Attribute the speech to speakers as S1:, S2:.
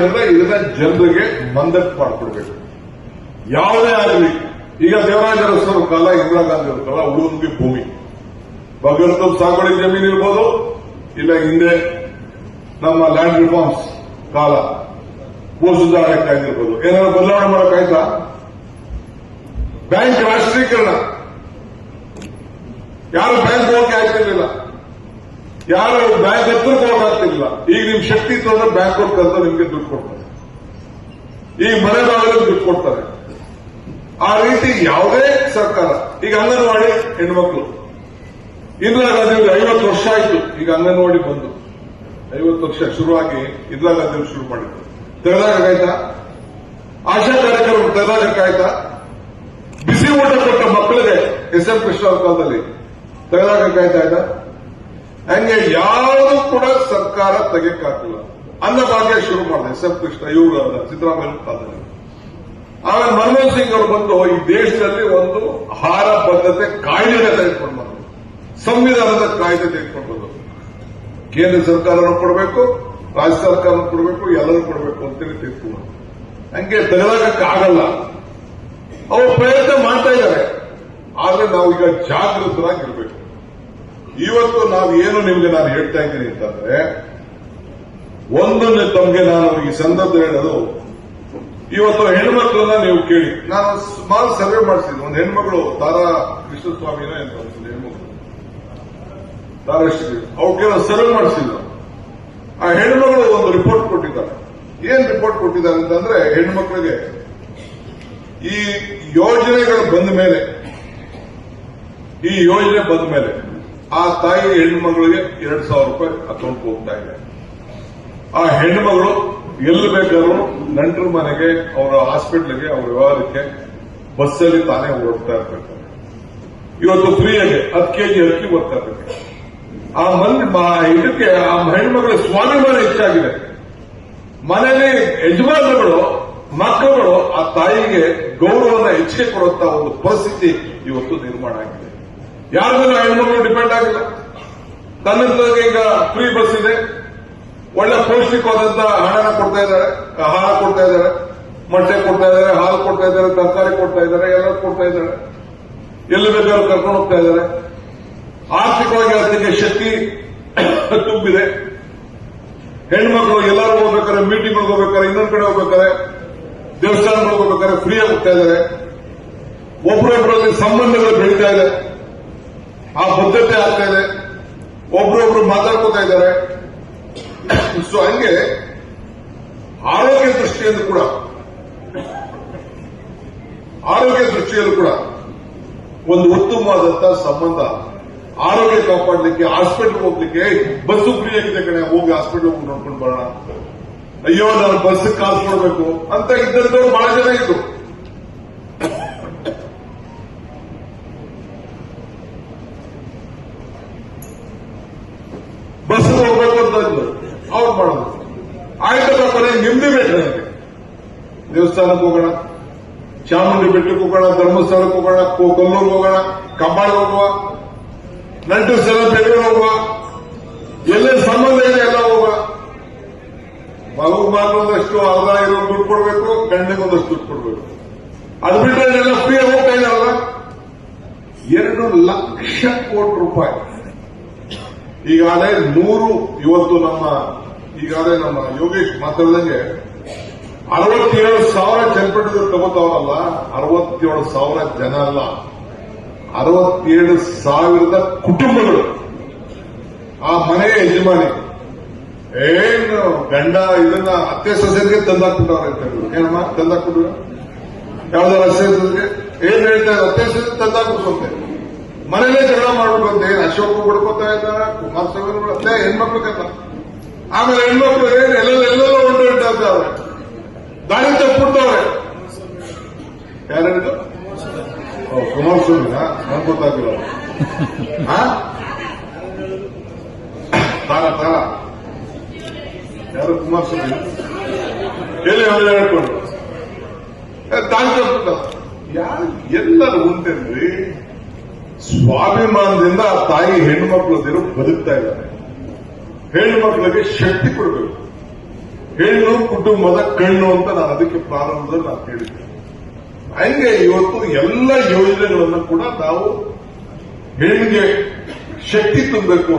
S1: ಅಂದ್ರೆ ಇದನ್ನ ಜನರಿಗೆ ಮಂದಕ್ಕೆ ಮಾಡ್ಕೊಡ್ಬೇಕು. ಯಾವುದೇ ಆಗಲಿ, ಈಗ ದೇವರಾಜರಸ್ವರು ಕಾಲ ಇಂದಿರಾ ಗಾಂಧಿ ಅವ್ರ ಕಾಲ ಭೂಮಿ. ಭಗವಂತ ಸಾಗುವಳಿ ಜಮೀನು ಇರ್ಬೋದು, ಇಲ್ಲ ಹಿಂದೆ ನಮ್ಮ ಲ್ಯಾಂಡ್ ರಿಫಾರ್ಮ್ಸ್ ಕಾಲ ಭೂ ಆಗಿರ್ಬೋದು ಏನಾದ್ರು ಬದಲಾವಣೆ ಮಾಡೋಕ್ಕಾಯ್ತಾ ಬ್ಯಾಂಕ್ ರಾಷ್ಟ್ರೀಕರಣ. ಯಾರು ಬ್ಯಾಂಕ್ ಹೋಗಕ್ಕೆ ಆಗ್ತಿರ್ಲಿಲ್ಲ ಯಾರು ಬ್ಯಾಂಕ್ ಹತ್ರ ಹೋಗಾಗ್ತಿಲ್ಲ ಈಗ ನಿಮ್ ಶಕ್ತಿ ಇತ್ತು ಅಂದ್ರೆ ಬ್ಯಾಂಕ್ ಅವ್ರು ಕರೆದು ನಿಮ್ಗೆ ದುಡ್ಡು ಕೊಡ್ತಾರೆ. ಈಗ ಮನೆಗಾಗಲು ದುಡ್ಡು ಕೊಡ್ತಾರೆ. ಆ ರೀತಿ ಯಾವುದೇ ಸರ್ಕಾರ, ಈಗ ಅಂಗನವಾಡಿ ಹೆಣ್ಮಕ್ಳು. ಇಂದಿರಾ ಗಾಂಧಿ ಐವತ್ತು ವರ್ಷ ಆಯ್ತು, ಈಗ ಅಂಗನವಾಡಿ ಬಂದು. ಐವತ್ತು ವರ್ಷ ಶುರುವಾಗಿ ಇಂದಿರಾ ಗಾಂಧಿ ಶುರು ಮಾಡಿದ್ರು ತೆರೆದಾಗಾಯ್ತಾ ಆಶಾ ಕಾರ್ಯಕ್ರಮ ತೆರೆದಾಗಕ್ಕಾಯ್ತಾ ಬಿಸಿ ಊಟ ಕೊಟ್ಟ ಮಕ್ಕಳಿಗೆ ಎಸ್ ಎಂ ಕೃಷ್ಣ ಕಾಲದಲ್ಲಿ ತೆರೆದಾಗಕ್ಕಾಯ್ತಾ ಆಯ್ತಾ? ಹಂಗೆ ಯಾರು ಕೂಡ ಸರ್ಕಾರ ತೆಗೆಯಕ್ಕಾಗಿಲ್ಲ ಅನ್ನಭಾಗ್ಯ ಶುರು ಮಾಡಿದೆ, ಎಸ್ ಕೃಷ್ಣ, ಇವರು ಸಿದ್ದರಾಮಯ್ಯ ಕಾಲದಲ್ಲಿ ಆಮೇಲೆ ಮನಮೋಹನ್ ಸಿಂಗ್ ಅವರು ಬಂದು ಈ ದೇಶದಲ್ಲಿ ಒಂದು ಆಹಾರ ಬದ್ಧತೆ ಕಾಯ್ದೆ ತೆಗೆದುಕೊಂಡು ಬಂದರು. ಸಂವಿಧಾನದ ಕಾಯ್ದೆ ತೆಗೆದುಕೊಂಡು ಬಂದರು. ಕೇಂದ್ರ ಸರ್ಕಾರನೂ ಕೊಡಬೇಕು, ರಾಜ್ಯ ಸರ್ಕಾರನೂ ಕೊಡಬೇಕು, ಎಲ್ಲರೂ ಕೊಡಬೇಕು ಅಂತೇಳಿ ತೆಗೆದುಕೊಂಡು. ಹಂಗೆ ತೆಗೆದಾಗಕ್ಕಾಗಲ್ಲ ಅವರು ಪ್ರಯತ್ನ ಮಾಡ್ತಾ ಇದ್ದಾರೆ. ಆದ್ರೆ ನಾವು ಈಗ ಜಾಗೃತರಾಗಿರ್ಬೇಕು. ಇವತ್ತು ನಾವು ಏನು ನಿಮ್ಗೆ ನಾನು ಹೇಳ್ತಾ ಇದ್ದೀನಿ ಅಂತಂದ್ರೆ ಒಂದನ್ನು ತಮಗೆ ನಾನು ಈ ಸಂದರ್ಭ ಹೇಳೋದು, ಇವತ್ತು ಹೆಣ್ಮಕ್ಳನ್ನ ನೀವು ಕೇಳಿ. ನಾನು ಸುಮಾರು ಸರ್ವೆ ಮಾಡಿಸಿದ್ದೆ. ಒಂದು ಹೆಣ್ಮಗಳು ತಾರಾ ಕೃಷ್ಣಸ್ವಾಮಿನ ಅಂತ ಒಂದು ಹೆಣ್ಮಕ್ಳು. ತಾರಾಶ್ರೀ ಶ್ರೀ ಅವ್ರಿಗೆ ಸರ್ವೆ ಮಾಡಿಸಿದ್ರು ಆ ಹೆಣ್ಮಗಳು ಒಂದು ರಿಪೋರ್ಟ್ ಕೊಟ್ಟಿದ್ದಾರೆ. ಏನ್ ರಿಪೋರ್ಟ್ ಕೊಟ್ಟಿದ್ದಾರೆ ಅಂತಂದ್ರೆ, ಹೆಣ್ಮಕ್ಳಿಗೆ ಈ ಯೋಜನೆಗಳು ಬಂದ ಮೇಲೆ, ಈ ಯೋಜನೆ ಬಂದ ಮೇಲೆ ಆ ತಾಯಿ ಹೆಣ್ಮಗಳಿಗೆ ಎರಡು ಸಾವಿರ ರೂಪಾಯಿ ಅಕೌಂಟ್ ಹೋಗ್ತಾ ಇದೆ. ಆ ಹೆಣ್ಮಗಳು ಎಲ್ಲಿ ಬೇಕಾದ್ರೂ ನಂಟರ ಮನೆಗೆ, ಅವರ ಹಾಸ್ಪಿಟ್ಲಿಗೆ, ಅವರ ವ್ಯವಹಾರಕ್ಕೆ, ಬಸ್ಸಲ್ಲಿ ತಾನೇ ಓಡ್ತಾ ಇರ್ಬೇಕು. ಇವತ್ತು ಫ್ರೀಯಾಗಿ ಹತ್ತು ಕೆಜಿ ಅಕ್ಕಿ ಬರ್ತಾ ಇರ್ಬೇಕು ಆ ಮಂದಿ ಇದಕ್ಕೆ ಆ ಹೆಣ್ಮಗಳ ಸ್ವಾಭಿಮಾನ ಹೆಚ್ಚಾಗಿದೆ. ಮನೆಯಲ್ಲಿ ಯಜಮಾನಗಳು ಮಕ್ಕಳುಗಳು ಆ ತಾಯಿಗೆ ಗೌರವನ ಹೆಚ್ಚಿಗೆ ಕೊಡುವಂತಹ ಒಂದು ಪರಿಸ್ಥಿತಿ ಇವತ್ತು ನಿರ್ಮಾಣ ಆಗಿದೆ. ಯಾರ ಮೇಲೆ ಹೆಣ್ಮಕ್ಳು ಡಿಪೆಂಡ್ ಆಗಿಲ್ಲ. ತನ್ನ ಈಗ ಫ್ರೀ ಬಸ್ ಇದೆ. ಒಳ್ಳೆ ಪೌಷ್ಟಿಕವಾದಂತ ಹಣನ ಕೊಡ್ತಾ ಇದ್ದಾರೆ. ಆಹಾರ ಕೊಡ್ತಾ ಇದ್ದಾರೆ. ಮೊಟ್ಟೆ ಕೊಡ್ತಾ ಇದ್ದಾರೆ, ಹಾಲು ಕೊಡ್ತಾ ಇದ್ದಾರೆ, ತರಕಾರಿ ಕೊಡ್ತಾ ಇದ್ದಾರೆ ಎಲ್ಲ ಕೊಡ್ತಾ ಇದ್ದಾರೆ. ಎಲ್ಲಿ ಬೇಕಾದ್ರೂ ಕರ್ಕೊಂಡು ಹೋಗ್ತಾ ಇದ್ದಾರೆ. ಆರ್ಥಿಕವಾಗಿ ಅದಕ್ಕೆ ಶಕ್ತಿ ತುಂಬಿದೆ. ಹೆಣ್ಮಕ್ಳು ಎಲ್ಲರೂ ಹೋಗ್ಬೇಕಾದ್ರೆ ಮೀಟಿಂಗ್ ಹೋಗ್ಬೇಕಾದ್ರೆ ಇನ್ನೊಂದು ಕಡೆ ಹೋಗ್ಬೇಕಾದ್ರೆ ದೇವಸ್ಥಾನಗಳಿಗೆ ಹೋಗ್ಬೇಕಾದ್ರೆ ಫ್ರೀ ಹೋಗ್ತಾ ಇದ್ದಾರೆ. ಒಬ್ಬರೊಬ್ಬರಲ್ಲಿ ಸಂಬಂಧಗಳು ಬೆಳೀತಾ ಇದೆ. ಆ ಬದ್ಧತೆ ಆಗ್ತಾ ಇದೆ. ಒಬ್ರೊಬ್ರು ಮಾತಾಡ್ಕೋತಾ ಇದ್ದಾರೆ. ಸೊ ಹಂಗೆ ಆರೋಗ್ಯ ದೃಷ್ಟಿಯಲ್ಲೂ ಕೂಡ, ಆರೋಗ್ಯ ದೃಷ್ಟಿಯಲ್ಲೂ ಕೂಡ ಒಂದು ಉತ್ತಮವಾದಂತಹ ಸಂಬಂಧ ಆರೋಗ್ಯ ಕಾಪಾಡಲಿಕ್ಕೆ ಹಾಸ್ಪಿಟಲ್ ಹೋಗ್ಲಿಕ್ಕೆ, ಬಸ್ಸು ಫ್ರೀ ಆಗಿದೆ ಕಣೆ, ಹೋಗಿ ಹಾಸ್ಪಿಟಲ್ ಹೋಗಿ ನೋಡ್ಕೊಂಡು ಬರೋಣ. ಅಯ್ಯೋ, ನಾನು ಬಸ್ ಕಾಸು ಕೊಡಬೇಕು ಅಂತ ಇದ್ದಂಥವ್ರು ಬಹಳ ಜನ ಇದ್ರು ಬಸ್ ಹೋಗ್ಬೇಕು ಅಂತ ಇದ್ರು ಅವ್ರು ಮಾಡೋದು ಕೊನೆ ನಿಮ್ದೇ ಬೇಕು ದೇವಸ್ಥಾನಕ್ಕೆ ಹೋಗೋಣ, ಚಾಮುಂಡಿ ಬೆಟ್ಟಕ್ಕೆ ಹೋಗೋಣ, ಧರ್ಮಸ್ಥಳಕ್ಕೆ ಹೋಗೋಣ ಕೊಲ್ಲೂರ್ಗೆ ಹೋಗೋಣ ಕಂಬಾಳಿಗೆ ಹೋಗುವ ನಂಟು ಸ್ಥಳ ಬೆಳಗ್ಗೆ ಹೋಗುವ, ಎಲ್ಲೆಲ್ಲಿ ಸಂಬಂಧ ಇದೆ ಎಲ್ಲ ಹೋಗುವ. ಮಗು ಮಾತ್ರ ಒಂದಷ್ಟು ಅರ್ಧ ಇರೋ ದುಡ್ಡು ಕೊಡಬೇಕು ಗಂಡಿಗೆ ಒಂದಷ್ಟು ದುಡ್ಡು ಕೊಡಬೇಕು. ಅದು ಬಿಟ್ಟರೆ ಎಲ್ಲ ಫ್ರೀ ಹೋಗ್ತಾ ಇದಾರಲ್ಲ ಎರಡು ಲಕ್ಷ ಕೋಟಿ ರೂಪಾಯಿ. ಈಗಾಗಲೇ ನೂರು, ಇವತ್ತು ನಮ್ಮ ಈಗಾಗಲೇ ನಮ್ಮ ಯೋಗೇಶ್ ಮಾತಾಡಿದಂಗೆ ಅರವತ್ತೇಳು ಸಾವಿರ ಜನಪಟ್ಟದ ತಗೋತಾವಲ್ಲ ಅರವತ್ತೇಳು ಸಾವಿರ ಜನ ಅಲ್ಲ, ಅರವತ್ತೇಳು ಸಾವಿರದ ಕುಟುಂಬಗಳು. ಆ ಮನೆಯ ಯಜಮಾನಿ, ಏನು ಗಂಡ ಇದನ್ನ ಅತ್ತೆ ಸೊಸೆಗೆ ತಂದಾಕ್ಬಿಟ್ಟವ್ರೆ ಅಂತ ಏನಮ್ಮ, ತಂದಾಕ್ಬಿಟ್ರು? ಯಾವ್ದಾರ ಅತ್ತೆ ಸೊಸೆಗೆ? ಏನ್ ಹೇಳ್ತಾ ಇದ್ದಾರೆ? ಅತ್ತೆ ಸೊಸೆ ತಂದಾಕ್ಬಿಡ್ಸಂತೆ ಮನೇಲೆ ಜಗಳ ಮಾಡ್ಬಿಟ್ಟು ಏನ್ ಅಶೋಕ್ ಬಿಡ್ಕೋತಾ ಇದ್ದಾರ ಕುಮಾರಸ್ವಾಮಿ ಅತ್ತೆ, ಹೆಣ್ಮಕ್ಳು ಕಲ್ಲ ಆಮೇಲೆ ಹೆಣ್ಮಕ್ಳು ಎಲ್ಲೆಲ್ಲೆಲ್ಲೋ ಎಲ್ಲೆಲ್ಲ ಅಂತ ಹೊಂಟು ಇದ್ದಾರೆ ದಾಳಿ ತಪ್ಪಿಡ್ತವ್ರೆ ಯಾರು ಕುಮಾರ್ ಸ್ವಾಮಿ ಕುಮಾರಸ್ವಾಮಿನ ನನ್ ಗೊತ್ತಾಗಿಲ್ಲ ತಾರ ತಾರ. ಯಾರು ಕುಮಾರಸ್ವಾಮಿ ಎಲ್ಲಿ ಅವ್ರು ಹೇಳ್ಕೊಂಡು? ದಾರಿ ತಪ್ಪಿಟ್ಟ ಯಾರು ಎಲ್ಲರೂ ಉಂಟೇನ್ರಿ ಸ್ವಾಭಿಮಾನದಿಂದ ಆ ತಾಯಿ ಹೆಣ್ಣು ಮಕ್ಕಳು ಬದುಕ್ತಾ ಇದ್ದಾರೆ. ಹೆಣ್ಣು ಮಕ್ಕಳಿಗೆ ಶಕ್ತಿ ಕೊಡಬೇಕು. ಹೆಣ್ಣು, ಕುಟುಂಬದ ಕಣ್ಣು ಅಂತ ನಾನು ಅದಕ್ಕೆ ಪ್ರಾರಂಭದಲ್ಲಿ ನಾನು ಹೇಳಿದ್ದೆ. ಹಂಗೆ ಇವತ್ತು ಎಲ್ಲ ಯೋಜನೆಗಳನ್ನು ಕೂಡ ನಾವು ಹೆಣ್ಣಿಗೆ ಶಕ್ತಿ ತುಂಬಬೇಕು